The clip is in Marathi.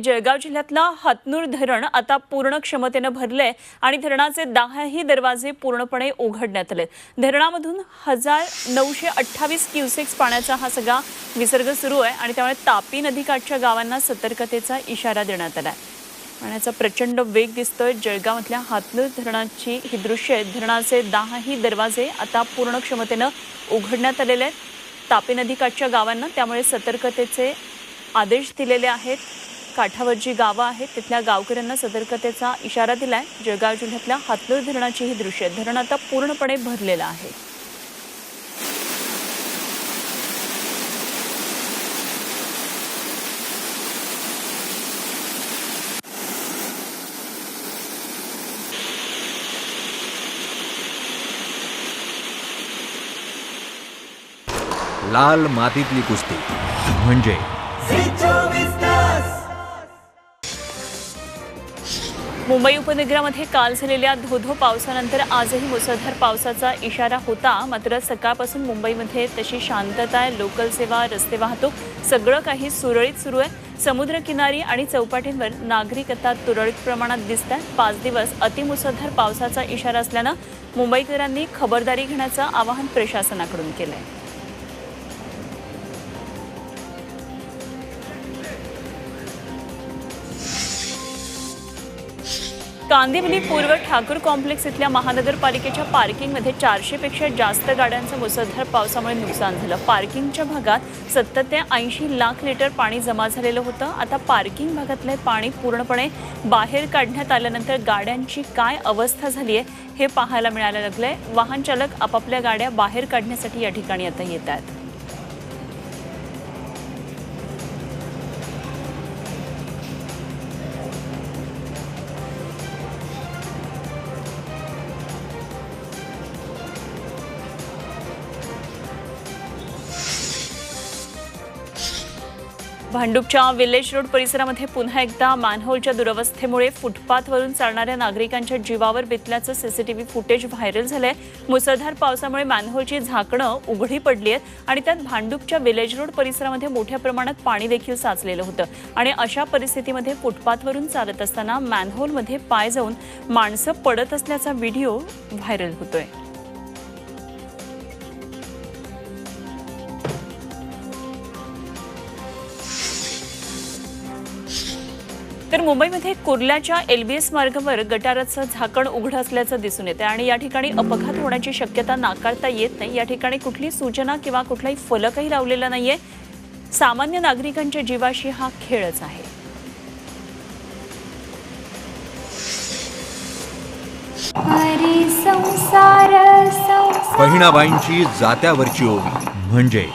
जळगाव जिल्ह्यातला हातनूर धरण आता पूर्ण क्षमतेनं भरले आणि धरणाचे दहाही दरवाजे पूर्णपणे उघडण्यात आले धरणामधून हजार नऊशे अठ्ठावीस क्युसेक्स पाण्याचा हा सगळा विसर्ग सुरू आहे आणि त्यामुळे तापी नदीकाठच्या गावांना सतर्कतेचा इशारा देण्यात आला आहे पाण्याचा प्रचंड वेग दिसतोय. जळगावातल्या हातनूर धरणाची ही दृश्य धरणाचे दहाही दरवाजे आता पूर्ण क्षमतेनं उघडण्यात आलेले आहेत. तापी नदीकाठच्या गावांना त्यामुळे सतर्कतेचे आदेश दिलेले आहेत. काठावर जी गावं आहेत तिथल्या गावकऱ्यांना सतर्कतेचा इशारा दिलाय. जळगाव जिल्ह्यातल्या हातनूर धरणाची ही दृश्य. धरण आता पूर्णपणे भरलेलं आहे. लाल मातीतली कुस्ती. म्हणजे मुंबई उपनगरामध्ये काल झालेल्या धोधो पावसानंतर आजही मुसळधार पावसाचा इशारा होता. मात्र सकाळपासून मुंबईमध्ये तशी शांतता आहे लोकल सेवा रस्ते वाहतूक सगळं काही सुरळीत सुरू आहे. समुद्रकिनारी आणि चौपाटींवर नागरिक आता तुरळक प्रमाणात दिसत आहेत पाच दिवस अतिमुसळधार पावसाचा इशारा असल्यानं मुंबईकरांनी खबरदारी घेण्याचं आवाहन प्रशासनाकडून केलं आहे कांदिवली म्हणजे पूर्व ठाकूर कॉम्प्लेक्स इथल्या महानगरपालिकेच्या पार्किंगमध्ये चारशेपेक्षा जास्त गाड्यांचं मुसळधार पावसामुळे नुकसान झालं. पार्किंगच्या भागात सत्तर ते ऐंशी लाख लिटर पाणी जमा झालेलं होतं. आता पार्किंग भागातलं पाणी पूर्णपणे बाहेर काढण्यात आल्यानंतर गाड्यांची काय अवस्था झाली आहे हे पाहायला मिळायला लागलंय. वाहन चालक आपापल्या गाड्या बाहेर काढण्यासाठी या ठिकाणी आता येत आहेत. भांडूपच्या विलेज रोड परिसरामध्ये पुन्हा एकदा मॅनहोलच्या दुरवस्थेमुळे फुटपाथवरून चालणाऱ्या नागरिकांच्या जीवावर बेतल्याचं सीसीटीव्ही फुटेज व्हायरल झालंय. मुसळधार पावसामुळे मॅनहोलची झाकणं उघडी पडली आहेत आणि त्यात भांडूपच्या विलेज रोड परिसरामध्ये मोठ्या प्रमाणात पाणी देखील साचलेलं होतं. आणि अशा परिस्थितीमध्ये फुटपाथवरून चालत असताना मॅनहोलमध्ये पाय जाऊन माणसं पडत असल्याचा व्हिडिओ व्हायरल होतोय. तर मुंबईमध्ये कुर्ल्याच्या एलबीएस मार्गावर गटाराचं झाकण उघडं असल्याचं दिसून येते आणि या ठिकाणी अपघात होण्याची शक्यता नाकारता येत नाही. या ठिकाणी कुठली सूचना किंवा कुठलाही फलकही लावलेला नाहीये. सामान्य नागरिकांच्या जीवाशी हा खेळच आहे. हरी संसार संसार. बहिणाबाईंची जात्यावरची ओवी. म्हणजे